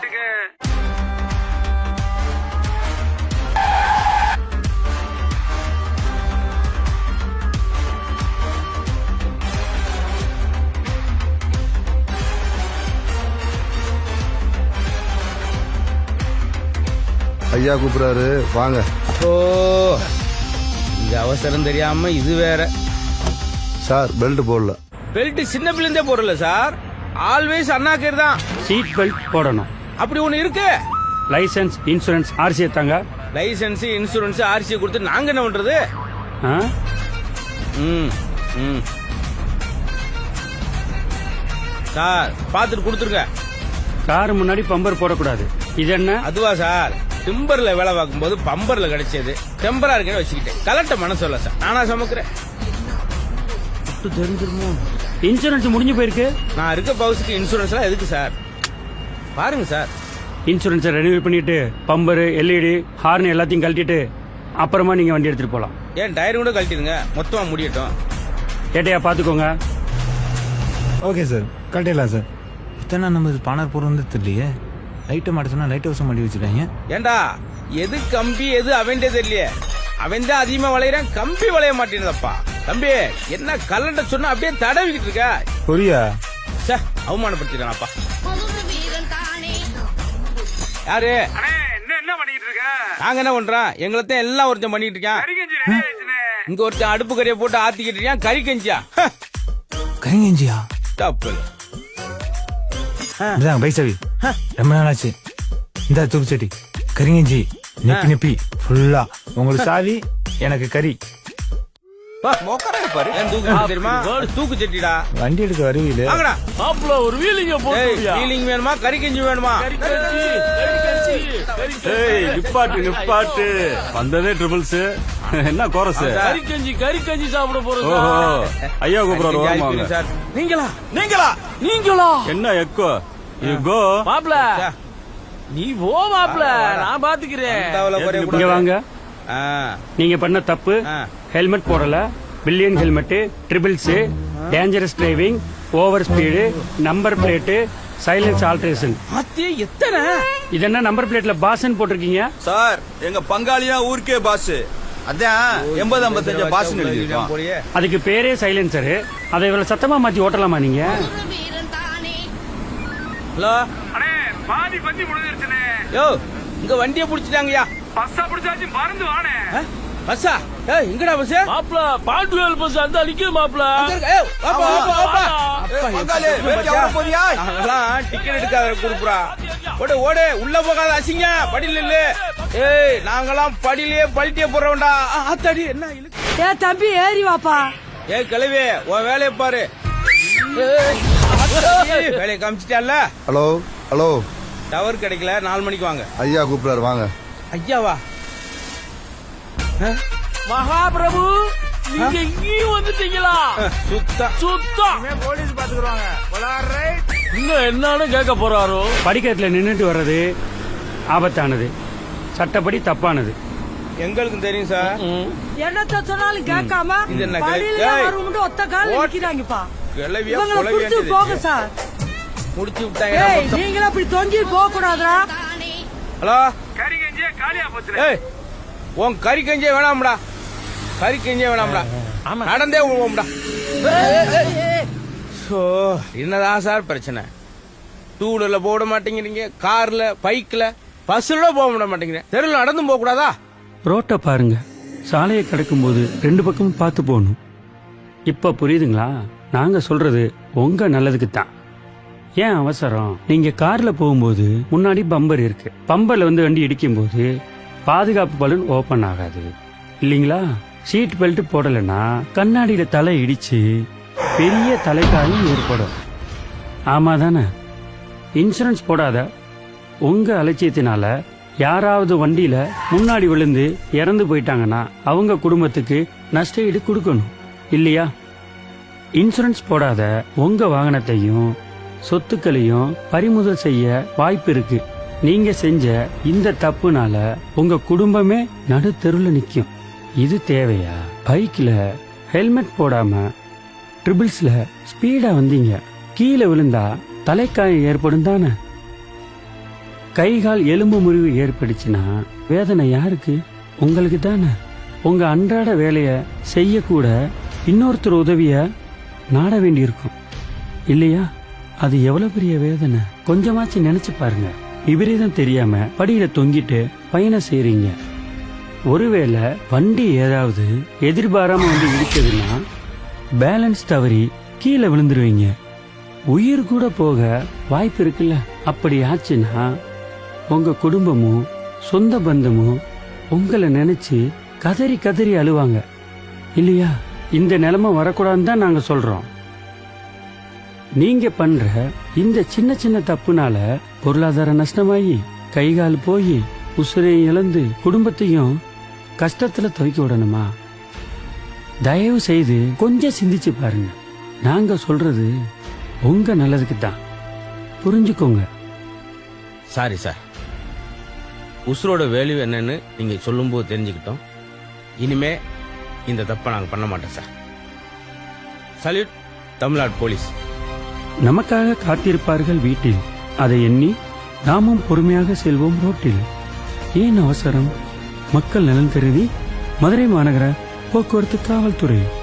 கிராவட்டுக்கு ஐயா கூப்பிடுறாரு. வாங்க. ஓ இந்த அவசரம் தெரியாம இது வேற. சார் பெல்ட் போடல. பெல்ட் சின்ன பிள்ளைந்தே போடல சார். ஆல்வேஸ் அண்ணாக்கர் தான். சீட் பெல்ட் போடணும். அப்படி ஒண்ணு இருக்கு. லைசென்ஸ் இன்சூரன்ஸ் ஆர்சி எடுத்தாங்க. லைசென்ஸ் இன்சூரன்ஸ் ஆர்சி கொடுத்து நாங்க என்ன பண்றது? ஆ? ம் ம். சார் பார்த்துட்டு கொடுத்துருங்க. கார் முன்னாடி பம்பர் போடக்கூடாது. இது என்ன? அதுவா சார்? டிம்பர்ல வேலை பார்க்கும்போது பம்பர்ல கிடைச்சது. டெம்பரா இருக்கேன்னு வச்சுக்கிட்டேன். கலட்ட மனசு இல்ல சார். நானா சமைக்கிறேன். தெரிஞ்சிருமோ? இன்சூரன்ஸ் முடிஞ்சு போயிருக்கு. நான் இருக்க பவுஸுக்கு இன்சூரன்ஸ்லாம் எதுக்கு சார்? பாருங்க சார். இன்சூரன்ஸை ரெனியூ பண்ணிட்டு பம்பரு எல்இடி ஹார்ன் எல்லாத்தையும் கழட்டிட்டு அப்புறமா நீங்க வண்டி எடுத்துட்டு போலாம். ஏன் டயர் கூட கழட்டிடுங்க? மொத்தமா முடியட்டும். ஏட்டையா பாத்துக்கோங்க. ஓகே சார் கட்டிடலாம் சார். இத்தனை நம்ம இது பானார் போகிற வந்து தெரியலையே. லைட்டை மாட்ட சொன்னா லைட் ஹவுஸ் மாட்டி வச்சிருக்காங்க. ஏண்டா எது கம்பி எது அவன்டே தெரியலையே. அவன் தான் அதிகமா வளையறான் கம்பி வளைய மாட்டேங்குதப்பா. தம்பி என்ன கலண்ட சொன்னா அப்படியே தடவிக்கிட்டு இருக்க. புரியா? சே அவமானப்படுத்திடானப்பா முதுகு வீரன் தானே யாரு? என்ன என்ன பண்ணிட்டு இருக்க நாங்க என்ன பண்றோம்? எங்களை தான் எல்லாம் ஒருத்தன் பண்ணிட்டு இருக்கான். இங்க ஒருத்தன் அடுப்பு கறியை போட்டு ஆத்திக்கிட்டு இருக்கான். கறி கஞ்சியா? கரிங்கஞ்சியா தப்பு இதாங்க பைசவி ரொம்ப நாள் ஆச்சு இந்த தூக்கு செட்டி. கரிங்கஞ்சி நெப்பி நெப்பி ஃபுல்லா உங்களுக்கு சாவி எனக்கு கறி. தெரியுமா? தூக்கு சட்டிடா. வண்டி எடுக்க வருவீல மாப்பிள ஒரு வீலிங்க ஏய் ஃபீலிங் வேணுமா? கறி கஞ்சி வேணுமா? ஏய் நிப்பாட்டு நிப்பாட்டு. வந்ததே ட்ரிபிள்ஸ் என்ன கோரஸ் கறி கஞ்சி கறி கஞ்சி சாப்பிட போறோம் ஐயா கூப்பிடுறாரு சார். நீங்களா? நீங்களா? நீங்களா? என்ன எக்கோ யூ கோ நீ போ மாப்ள நான் பாத்துக்கிறேன். வாங்க? நீங்க பண்ண தப்பு. ஹெல்மெட் போடல pillion helmet triples dangerous driving over speed number plate silence alteration அத்தே எத்தனை? இதென்ன நம்பர் பிளேட்ல பாஸ்ன்னு போட்டிருக்கீங்க? சார் எங்க பங்காளியா ஊருக்கே பாஸ். அதான் எண்பது ஐம்பத்தஞ்சு பாஸ் அதுக்கு பேரே சைலன்சரு அதை இவ்வளவு சத்தமா மாத்தி ஓட்டலாமா நீங்க? ஹலோ? அண்ணே பாதி பந்தி முடிஞ்சிருச்சுனே யோ இங்க வண்டியை புடிச்சிட்டாங்கய்யா. பஸ்ஸா பிடிச்சாச்சு மறந்து வானே. பஸ்ஸா? ஏய் எங்கடா பஸ் மாப்ள பாண்டுவேல் பஸ் அந்த நிக்குது மாப்ள. பங்காளி வேலைக்கு எவ்வளவு போறியா நாங்கெல்லாம் டிக்கெட் எடுக்காத குடுப்புறா ஓடு ஓடு. உள்ள போகாத அசிங்க. படியில இல்ல ஏய் நாங்கெல்லாம் படியிலேயே பல்ட்டியே போடுறோம்டா ஆ, ஆத்தாடி என்ன இழுக்கு? ஏ தம்பி ஏறி வாப்பா. ஏய் கிளவி உன் வேலையை பாரு. வேலையை காமிச்சிட்டியால ஹலோ ஹலோ. டவர் கிடைக்கல. நாலு மணிக்கு வாங்க. ஐயா கூப்பிடுறாரு வாங்க. ஐயாவா? மகாபிரபு நீங்க இங்கேயும் வந்துட்டீங்களா சுத்தம் சுத்தம் போலீஸ் பாத்துக்குறாங்க இன்னும் என்னன்னு கேட்க போறாரோ? படிக்கட்டுல நின்னுட்டு வர்றது ஆபத்தானது. சட்டப்படி தப்பானது. எங்களுக்கும் தெரியும் சார் என்னத்த சொன்னாலும் கேட்காம இது என்ன. வரும்னு ஒத்த கால. நிக்கிறாங்கப்பா கிளவியா புடிச்சு போக சார் முடிச்சு விட்டாங்க நீங்களும் அப்படி தொங்கி போக கூடாதுடா ஹலோ? ஏய் உன் கறி கஞ்சியே வேணாம்டா. கறி கஞ்சியே வேணாம்டா. நடந்தே விடுவோம்டா ஸோ என்னதான் சார் பிரச்சனை? டூ வீலர்ல போட மாட்டேங்கிறீங்க கார்ல பைக்ல பஸ்ல போக விட மாட்டேங்கிறீங்க. தெருவில் நடந்தும் போக கூடாதா? ரோட்டை பாருங்க. சாலையை கடக்கும்போது ரெண்டு பக்கமும் பார்த்து போகணும். இப்ப புரியுதுங்களா? நாங்க சொல்றது உங்க நல்லதுக்கு தான் ஏன் அவசரம்? நீங்க கார்ல போகும்போது முன்னாடி பம்பர் இருக்கு. பம்பர்ல வந்து வண்டி இடிக்கும்போது பாதுகாப்பு பலூன் ஓபன் ஆகாது. இல்லீங்களா? சீட் பெல்ட் போடலைன்னா கண்ணாடியில தலை இடிச்சு பெரிய தலைக்காயம் ஏற்படும். ஆமா தானே? இன்சூரன்ஸ் போடாத. உங்க அலட்சியத்தினால யாராவது வண்டியில முன்னாடி விழுந்து இறந்து போயிட்டாங்கன்னா அவங்க குடும்பத்துக்கு நஷ்ட ஈடு கொடுக்கணும். இல்லையா? இன்சூரன்ஸ் போடாத. உங்க வாகனத்தையும் சொத்துக்களையும் பறிமுதல் செய்ய வாய்ப்பு இருக்கு நீங்க செஞ்ச இந்த தப்புனால உங்க குடும்பமே நடுத்தெருல நிக்கும். இது தேவையா? பைக்ல ஹெல்மெட் போடாம ட்ரிபிள்ஸ்ல ஸ்பீடா வந்தீங்க. கீழே விழுந்தா தலைக்காயம் ஏற்படும் தானே? கை கால் எலும்பு முறிவு ஏற்பட்டுச்சுன்னா வேதனை யாருக்கு? உங்களுக்கு தானே. உங்க அன்றாட வேலைய செய்யக்கூட இன்னொருத்தர் உதவிய நாட வேண்டியிருக்கும். இல்லையா? அது எவ்வளவு பெரிய வேதனை? கொஞ்சமாச்சு நினைச்சு பாருங்க. விபரீதம் தெரியாம படியில தொங்கிட்டு பயணம் செய்றீங்க. ஒருவேளை வண்டி ஏதாவது எதிர்பாராம வந்து இடிச்சதுன்னா பேலன்ஸ் தவறி கீழே விழுந்துருவீங்க. உயிர் கூட போக வாய்ப்பு இருக்குல்ல? அப்படி ஆச்சுன்னா உங்க குடும்பமும் சொந்த பந்தமும் உங்களை நினைச்சு கதறி கதறி அழுவாங்க. இல்லையா? இந்த நிலைமை வரக்கூடாதுன்னு தான் நாங்க சொல்றோம். நீங்க பண்ற இந்த சின்ன சின்ன தப்புனால பொருளாதார நஷ்டமாயி கை கால் போய் உசுரையும் இழந்து குடும்பத்தையும் கஷ்டத்துல துவைக்க விடணுமா? தயவு செய்து கொஞ்சம் சிந்திச்சு பாருங்க. நாங்க சொல்றது உங்க நல்லதுக்கு தான் புரிஞ்சுக்கோங்க. Sorry sir. உசுரோட வேல்யூ என்னன்னு நீங்க சொல்லும்போது தெரிஞ்சுக்கிட்டோம். இனிமே இந்த தப்பை நாங்க பண்ண மாட்டோம் சார். Salute Tamil Nadu police. நமக்காக காத்திருப்பார்கள் வீட்டில். அதை எண்ணி நாமும் பொறுமையாக செல்வோம் ரோட்டில். ஏன் அவசரம்? மக்கள் நலன் கருதி மதுரை மாநகர போக்குவரத்து காவல்துறை.